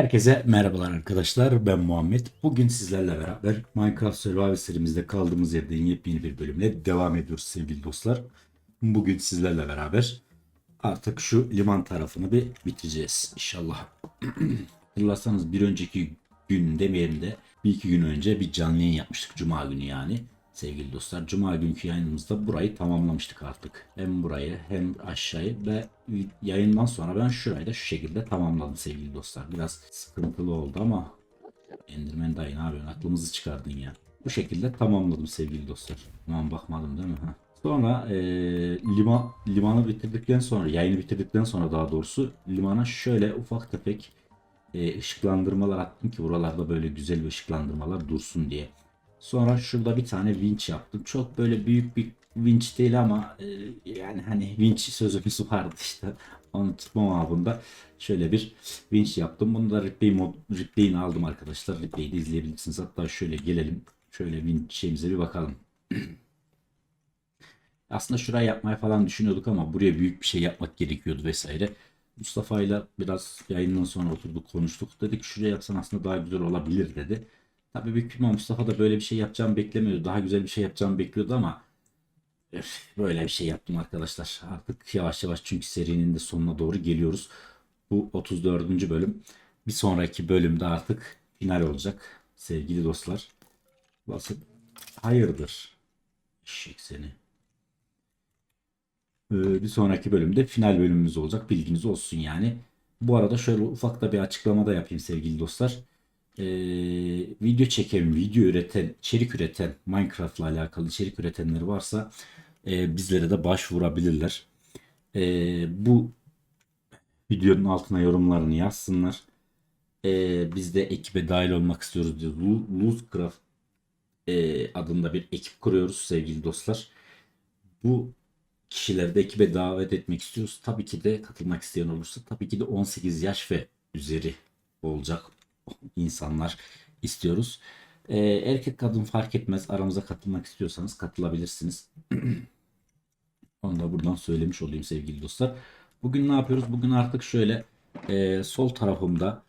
Herkese merhabalar arkadaşlar. Ben Muhammed. Bugün sizlerle beraber Minecraft Survival serimizde kaldığımız yerden yepyeni bir bölümle devam ediyoruz sevgili dostlar. Bugün sizlerle beraber artık şu liman tarafını bir bitireceğiz inşallah. Hatırlarsanız bir önceki gün demeyelim de bir iki gün önce bir canlı yayın yapmıştık. Cuma günü yani. Sevgili dostlar Cuma günkü yayınımızda burayı tamamlamıştık artık. Hem burayı hem aşağıyı ve yayından sonra ben şurayı da şu şekilde tamamladım sevgili dostlar. Biraz sıkıntılı oldu ama Enderman dayı ne yapıyorsun aklımızı çıkardın ya. Bu şekilde tamamladım sevgili dostlar. Aman bakmadım değil mi? Ha. Sonra e, lima, limanı bitirdikten sonra yayını bitirdikten sonra daha doğrusu limana şöyle ufak tefek e, ışıklandırmalar attım ki buralarda böyle güzel bir ışıklandırmalar dursun diye. Sonra şurada bir tane vinç yaptım. Çok böyle büyük bir vinç değil ama e, yani hani vinç sözümüz vardı işte. Onu tutma mabında şöyle bir vinç yaptım. Bunu da replay mod, replay'ini aldım arkadaşlar. Replay'i de izleyebilirsiniz. Hatta şöyle gelelim. Şöyle vinç şeyimize bir bakalım. Aslında şuraya yapmaya falan düşünüyorduk ama buraya büyük bir şey yapmak gerekiyordu vesaire. Mustafa ile biraz yayından sonra oturduk konuştuk. Dedik şuraya yapsan aslında daha güzel olabilir dedi. Tabii büyük ihtimal Mustafa da böyle bir şey yapacağımı beklemiyordu. Daha güzel bir şey yapacağımı bekliyordu ama öf, böyle bir şey yaptım arkadaşlar. Artık yavaş yavaş çünkü serinin de sonuna doğru geliyoruz. Bu 34. bölüm. Bir sonraki bölümde artık final olacak. Sevgili dostlar. Basit. Hayırdır? Eşek seni. Ee, bir sonraki bölümde final bölümümüz olacak. Bilginiz olsun yani. Bu arada şöyle ufak da bir açıklama da yapayım sevgili dostlar e, video çeken, video üreten, içerik üreten, Minecraft ile alakalı içerik üretenleri varsa e, bizlere de başvurabilirler. E, bu videonun altına yorumlarını yazsınlar. E, biz de ekibe dahil olmak istiyoruz diye Luzecraft e, adında bir ekip kuruyoruz sevgili dostlar. Bu kişileri de ekibe davet etmek istiyoruz. Tabii ki de katılmak isteyen olursa tabii ki de 18 yaş ve üzeri olacak insanlar istiyoruz. Ee, erkek kadın fark etmez. Aramıza katılmak istiyorsanız katılabilirsiniz. Onu da buradan söylemiş olayım sevgili dostlar. Bugün ne yapıyoruz? Bugün artık şöyle e, sol tarafımda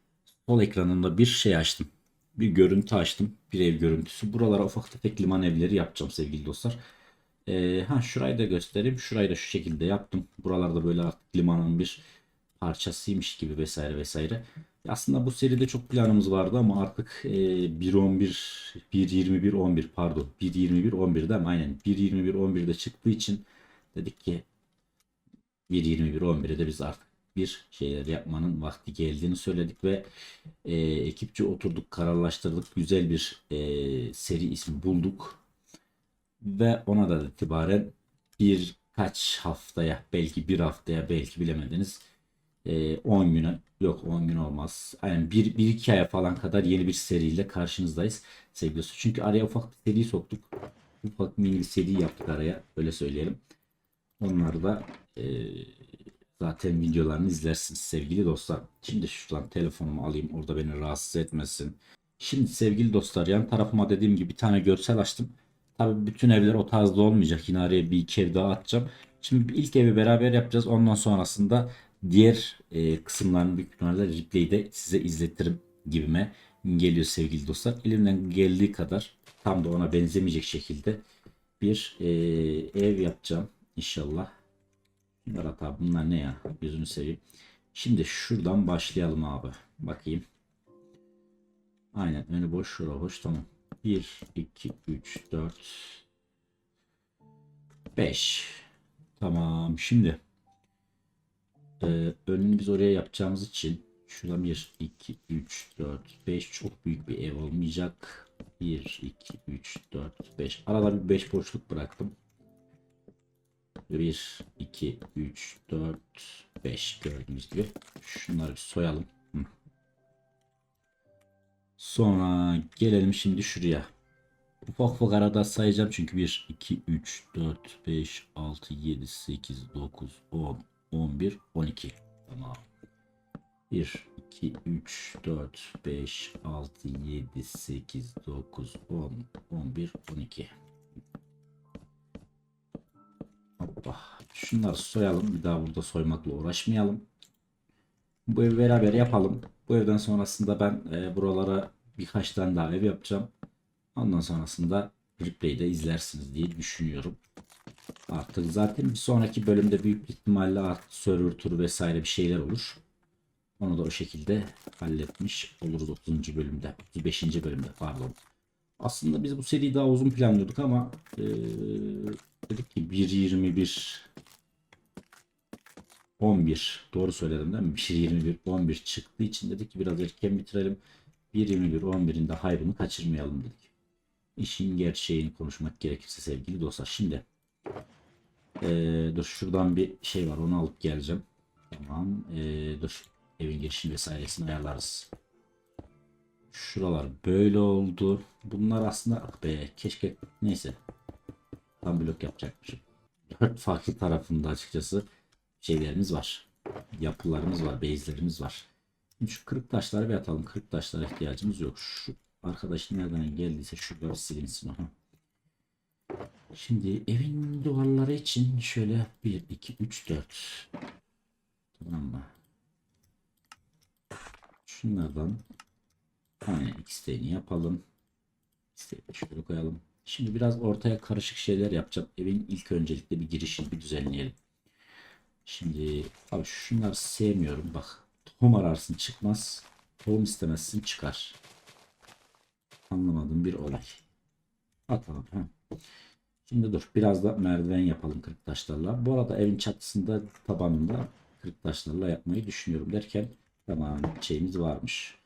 sol ekranımda bir şey açtım. Bir görüntü açtım. Bir ev görüntüsü. Buralara ufak tefek liman evleri yapacağım sevgili dostlar. E, ha şurayı da göstereyim. Şurayı da şu şekilde yaptım. Buralarda böyle artık limanın bir parçasıymış gibi vesaire vesaire. Aslında bu seride çok planımız vardı ama artık e, 1.11 1.21 11 pardon 1.21 11'de ama aynen 1.21 11'de çıktığı için dedik ki 1.21 11'de biz artık bir şeyler yapmanın vakti geldiğini söyledik ve e, ekipçe oturduk kararlaştırdık güzel bir e, seri ismi bulduk. Ve ona da itibaren birkaç haftaya belki bir haftaya belki bilemediniz 10 e, güne yok 10 gün olmaz. Yani bir, bir iki aya falan kadar yeni bir seriyle karşınızdayız sevgili dostlar. Çünkü araya ufak bir seri soktuk. Ufak mini bir seri yaptık araya öyle söyleyelim. Onları da e, zaten videolarını izlersiniz sevgili dostlar. Şimdi şuradan telefonumu alayım orada beni rahatsız etmesin. Şimdi sevgili dostlar yan tarafıma dediğim gibi bir tane görsel açtım. Tabi bütün evler o tarzda olmayacak. Yine araya bir iki ev daha atacağım. Şimdi ilk evi beraber yapacağız. Ondan sonrasında diğer e, kısımlarını büyük ihtimalle replay'de size izletirim gibime geliyor sevgili dostlar. Elimden geldiği kadar tam da ona benzemeyecek şekilde bir e, ev yapacağım inşallah. Berat abi bunlar ne ya? Gözünü seveyim. Şimdi şuradan başlayalım abi. Bakayım. Aynen önü boş şura boş tamam. 1, 2, 3, 4, 5. Tamam şimdi ee, önünü biz oraya yapacağımız için şurada 1, 2, 3, 4, 5 çok büyük bir ev olmayacak. 1, 2, 3, 4, 5. Arada bir 5 boşluk bıraktım. 1, 2, 3, 4, 5 gördüğünüz gibi. Şunları soyalım. Sonra gelelim şimdi şuraya. Ufak ufak arada sayacağım çünkü 1, 2, 3, 4, 5, 6, 7, 8, 9, 10, 11, 12. Tamam. 1, 2, 3, 4, 5, 6, 7, 8, 9, 10, 11, 12. Hoppa. Şunları soyalım. Bir daha burada soymakla uğraşmayalım. Bu evi beraber yapalım. Bu evden sonrasında ben e, buralara birkaç tane daha ev yapacağım. Ondan sonrasında replay'de izlersiniz diye düşünüyorum. Artık zaten bir sonraki bölümde büyük ihtimalle artık server tur vesaire bir şeyler olur. Onu da o şekilde halletmiş oluruz 30. bölümde. 35. bölümde pardon. Aslında biz bu seriyi daha uzun planlıyorduk ama eee, dedik ki 1.21 11 doğru söyledim değil mi? 1.21 11 çıktığı için dedik ki biraz erken bitirelim. 1.21 11'in de hayrını kaçırmayalım dedik. İşin gerçeğini konuşmak gerekirse sevgili dostlar. Şimdi eee, dur şuradan bir şey var onu alıp geleceğim. Tamam. Eee, dur evin girişini vesairesini ayarlarız. Şuralar böyle oldu. Bunlar aslında ah be keşke neyse. Tam blok yapacakmışım. Dört farklı tarafında açıkçası şeylerimiz var. Yapılarımız var, base'lerimiz var. Şimdi şu kırık taşları bir atalım. Kırık taşlara ihtiyacımız yok. Şu arkadaş nereden geldiyse şurada silinsin. Şimdi evin duvarları için şöyle 1, 2, 3, 4. Tamam mı? Şunlardan Aynen isteğini yapalım. İsteğini şöyle koyalım. Şimdi biraz ortaya karışık şeyler yapacağım. Evin ilk öncelikle bir girişini bir düzenleyelim. Şimdi abi şunları sevmiyorum. Bak tohum ararsın çıkmaz. Tohum istemezsin çıkar. Anlamadığım bir olay. Atalım. Ha. Şimdi dur biraz da merdiven yapalım kırık taşlarla. Bu arada evin çatısında tabanında kırık taşlarla yapmayı düşünüyorum derken tamam şeyimiz varmış.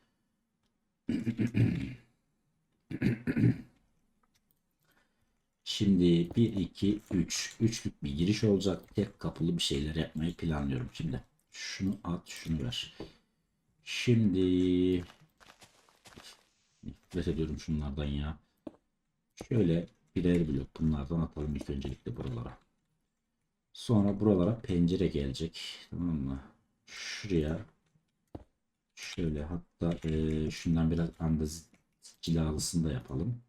Şimdi 1, 2, 3. Üçlük bir giriş olacak. Tek kapılı bir şeyler yapmayı planlıyorum şimdi. Şunu at, şunu ver. Şimdi nefret ediyorum şunlardan ya. Şöyle birer blok bunlardan atalım ilk öncelikle buralara. Sonra buralara pencere gelecek. Tamam mı? Şuraya Şöyle hatta e, şundan biraz andaz cilalısını da yapalım.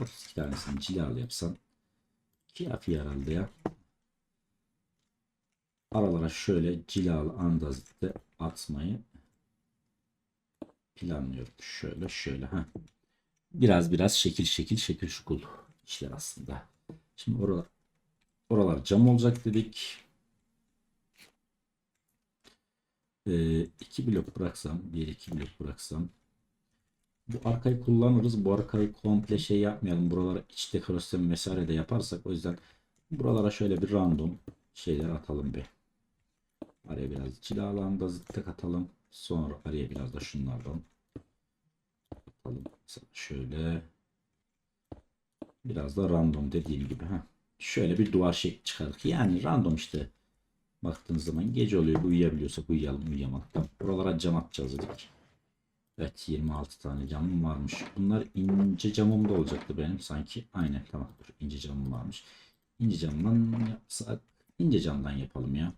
32 tanesini cilalı yapsam kafi herhalde ya. Aralara şöyle cilalı andazite atmayı planlıyorum. Şöyle şöyle ha. Biraz biraz şekil şekil şekil şukul işler aslında. Şimdi oralar oralar cam olacak dedik. Ee, iki blok bıraksam, bir iki blok bıraksam. Bu arkayı kullanırız. Bu arkayı komple şey yapmayalım. Buralara iç dekorasyon vesaire de yaparsak o yüzden buralara şöyle bir random şeyler atalım bir. Araya biraz cilalandı zıttık atalım. Sonra araya biraz da şunlardan Mesela şöyle biraz da random dediğim gibi. ha Şöyle bir duvar şekli çıkardık. Yani random işte. Baktığınız zaman gece oluyor. Uyuyabiliyorsak uyuyalım uyuyamadık. Tamam. Buralara cam atacağız dedik. Evet 26 tane camım varmış. Bunlar ince camım da olacaktı benim sanki. Aynen tamam dur ince camım varmış. İnce camdan yapsak ince camdan yapalım ya.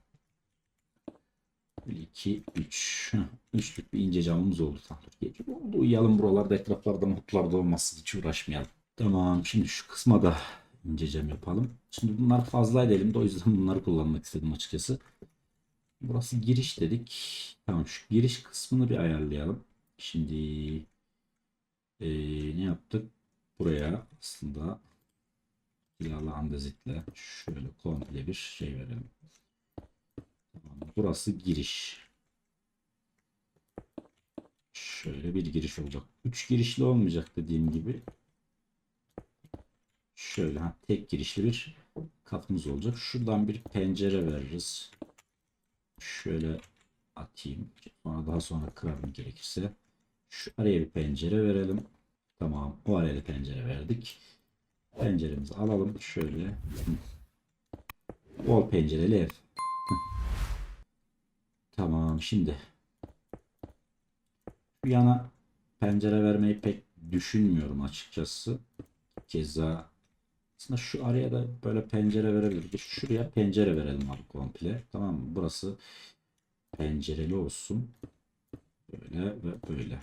1 2 3 üçlük bir ince camımız oldu. Gece. Uyuyalım buralarda etraflarda mutlarda olmasın hiç uğraşmayalım. Tamam şimdi şu kısma da ince cam yapalım. Şimdi bunlar fazlaydı elimde o yüzden bunları kullanmak istedim açıkçası. Burası giriş dedik. Tamam şu giriş kısmını bir ayarlayalım. Şimdi eee, ne yaptık? Buraya aslında silahlı andezitle şöyle komple bir şey verelim. Burası giriş. Şöyle bir giriş olacak. Üç girişli olmayacak dediğim gibi. Şöyle ha, tek girişli bir kapımız olacak. Şuradan bir pencere veririz. Şöyle atayım. Sonra daha sonra kırarım gerekirse. Şu araya bir pencere verelim. Tamam. O araya da pencere verdik. Penceremizi alalım. Şöyle. Bol pencereli ev. Tamam. Şimdi şu yana pencere vermeyi pek düşünmüyorum açıkçası. Keza aslında şu araya da böyle pencere verebiliriz. Şuraya pencere verelim abi komple. Tamam mı? Burası pencereli olsun. Böyle ve böyle.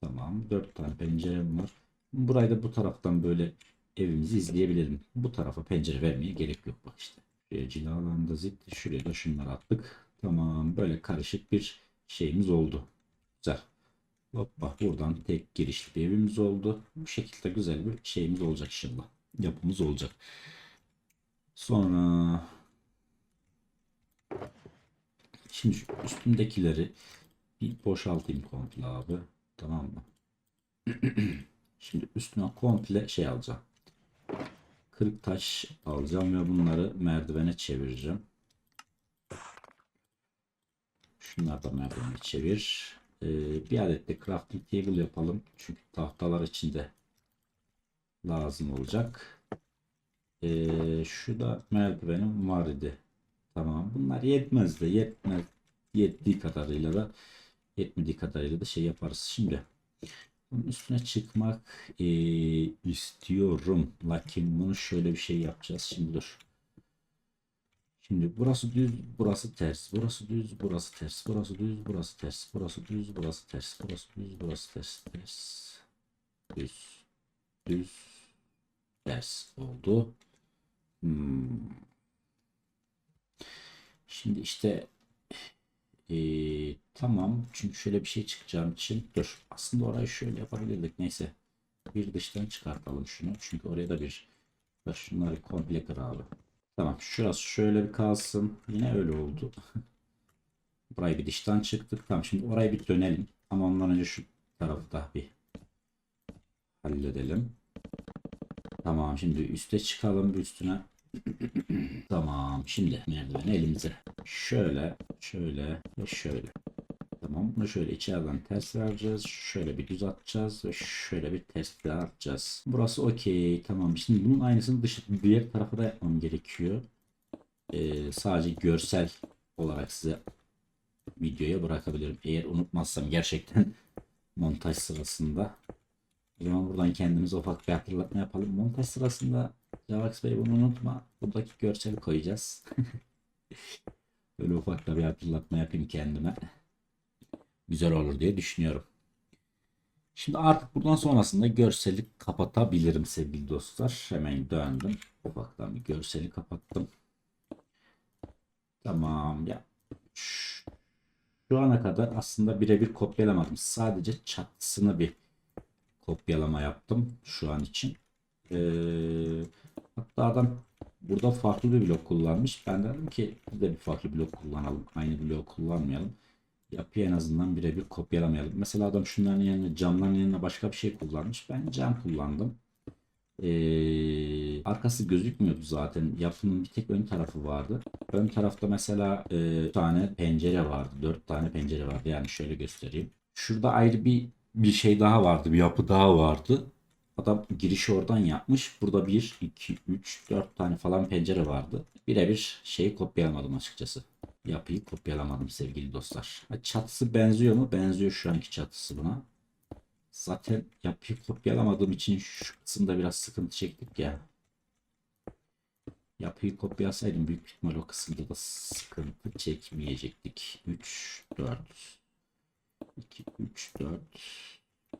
Tamam. Dört tane pencerem var. Burayı da bu taraftan böyle evimizi izleyebilirim. Bu tarafa pencere vermeye gerek yok bak işte. Şuraya cilalandı zit. Şuraya da şunları attık. Tamam. Böyle karışık bir şeyimiz oldu. Güzel. Hoppa buradan tek girişli bir evimiz oldu. Bu şekilde güzel bir şeyimiz olacak inşallah. Yapımız olacak. Sonra şimdi şu üstündekileri bir boşaltayım komple abi. Tamam mı? Şimdi üstüne komple şey alacağım. Kırık taş alacağım ve bunları merdivene çevireceğim. Şunları da merdivene çevir. Ee, bir adet de crafting table yapalım. Çünkü tahtalar içinde lazım olacak. Ee, şu da merdivenim var idi. Tamam. Bunlar yetmez de yetmez. Yettiği kadarıyla da yetmediği kadarıyla da şey yaparız. Şimdi bunun üstüne çıkmak ee, istiyorum. Lakin bunu şöyle bir şey yapacağız. Şimdi dur. Şimdi burası düz, burası ters. Burası düz, burası ters. Burası düz, burası ters. Burası düz, burası ters. Burası düz, burası ters. Ters. Düz. Düz. Ters oldu. Hmm. Şimdi işte ee, tamam. Çünkü şöyle bir şey çıkacağım için dur. Aslında orayı şöyle yapabilirdik. Neyse. Bir dıştan çıkartalım şunu. Çünkü oraya da bir şunları komple kır abi. Tamam. Şurası şöyle bir kalsın. Yine öyle oldu. Burayı bir dıştan çıktık. Tamam. Şimdi orayı bir dönelim. Ama ondan önce şu tarafı da bir halledelim. Tamam. Şimdi üste çıkalım üstüne. Tamam. Şimdi merdiveni elimize. Şöyle, şöyle ve şöyle. Tamam. Bunu şöyle içeriden ters vereceğiz. Şöyle bir düz atacağız ve şöyle bir ters daha atacağız. Burası okey. Tamam. Şimdi bunun aynısını dış diğer tarafa da yapmam gerekiyor. Ee, sadece görsel olarak size videoya bırakabilirim. Eğer unutmazsam gerçekten montaj sırasında. O zaman buradan kendimize ufak bir hatırlatma yapalım. Montaj sırasında Javax Bey bunu unutma. Buradaki görseli koyacağız. Böyle ufak da bir hatırlatma yapayım kendime. Güzel olur diye düşünüyorum. Şimdi artık buradan sonrasında görseli kapatabilirim sevgili dostlar. Hemen döndüm. Ufaktan bir görseli kapattım. Tamam ya. Şu ana kadar aslında birebir kopyalamadım. Sadece çatısını bir kopyalama yaptım şu an için. Ee, hatta adam burada farklı bir blok kullanmış. Ben de dedim ki biz de bir farklı blok kullanalım. Aynı bloğu kullanmayalım. Yapıyı en azından birebir kopyalamayalım. Mesela adam şunların yerine camların yerine başka bir şey kullanmış. Ben cam kullandım. Ee, arkası gözükmüyordu zaten. Yapının bir tek ön tarafı vardı. Ön tarafta mesela e, tane pencere vardı. Dört tane pencere vardı. Yani şöyle göstereyim. Şurada ayrı bir bir şey daha vardı. Bir yapı daha vardı. Adam girişi oradan yapmış. Burada 1, 2, 3, 4 tane falan pencere vardı. Birebir şeyi kopyalamadım açıkçası. Yapıyı kopyalamadım sevgili dostlar. Çatısı benziyor mu? Benziyor şu anki çatısı buna. Zaten yapıyı kopyalamadığım için şu kısımda biraz sıkıntı çektik ya. Yapıyı kopyalasaydım büyük ihtimal o kısımda da sıkıntı çekmeyecektik. 3, 4, 2, 3, 4,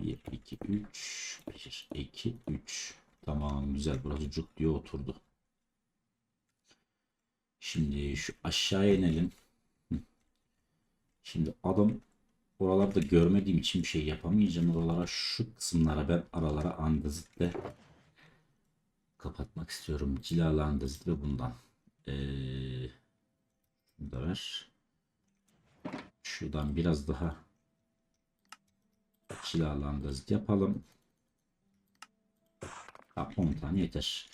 1, 2, 3, 1, 2, 3. Tamam güzel burası cuk diye oturdu. Şimdi şu aşağıya inelim. Şimdi adam oralarda görmediğim için bir şey yapamayacağım. Oralara şu kısımlara ben aralara andazitle kapatmak istiyorum. Cilalı andazit ve bundan. Ee, şunu da ver. Şuradan biraz daha cilalı andazit yapalım. Ha, 10 tane yeter.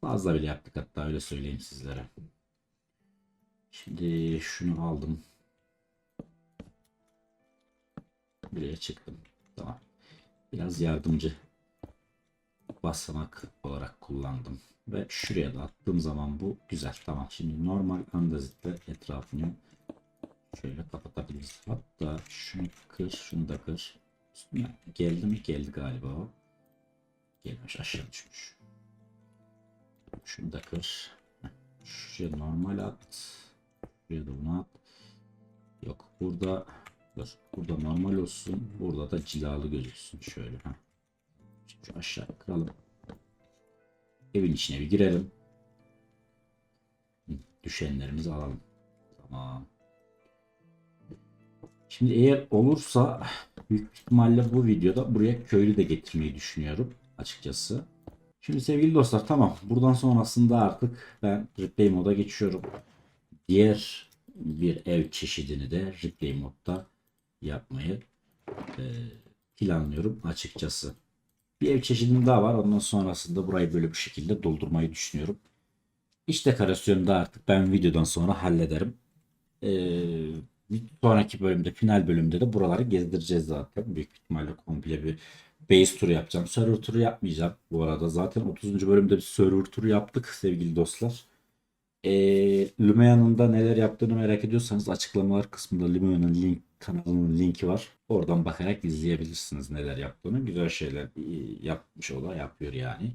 Fazla bile yaptık hatta öyle söyleyeyim sizlere. Şimdi şunu aldım. Buraya çıktım. Tamam. Biraz yardımcı basamak olarak kullandım. Ve şuraya da attığım zaman bu güzel. Tamam. Şimdi normal andazitle etrafını şöyle kapatabiliriz. Hatta şunu kır, şunu da kır. Üstüne geldi mi? Geldi galiba o. Gelmiş aşağı düşmüş. Şunu da kır. Şuraya normal at. Şuraya da bunu at. Yok burada dur. Burada normal olsun. Burada da cilalı gözüksün. Şöyle. Şimdi şu aşağı kıralım. Evin içine bir girelim. Düşenlerimizi alalım. Tamam. Şimdi eğer olursa büyük ihtimalle bu videoda buraya köylü de getirmeyi düşünüyorum açıkçası. Şimdi sevgili dostlar tamam. Buradan sonrasında artık ben replay moda geçiyorum. Diğer bir ev çeşidini de replay modda yapmayı e, planlıyorum açıkçası. Bir ev çeşidim daha var. Ondan sonrasında burayı böyle bu şekilde doldurmayı düşünüyorum. İş dekorasyonu da artık ben videodan sonra hallederim. Ee, bir sonraki bölümde, final bölümde de buraları gezdireceğiz zaten. Büyük ihtimalle komple bir base turu yapacağım. Server turu yapmayacağım bu arada. Zaten 30. bölümde bir server turu yaptık sevgili dostlar. Ee, Lumia'nın da neler yaptığını merak ediyorsanız açıklamalar kısmında Lumia'nın link kanalının linki var. Oradan bakarak izleyebilirsiniz neler yaptığını. Güzel şeyler e, yapmış o da yapıyor yani.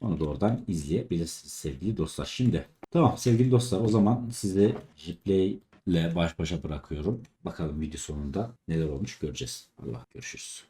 Onu da oradan izleyebilirsiniz sevgili dostlar. Şimdi tamam sevgili dostlar o zaman sizi replay ile baş başa bırakıyorum. Bakalım video sonunda neler olmuş göreceğiz. Allah görüşürüz.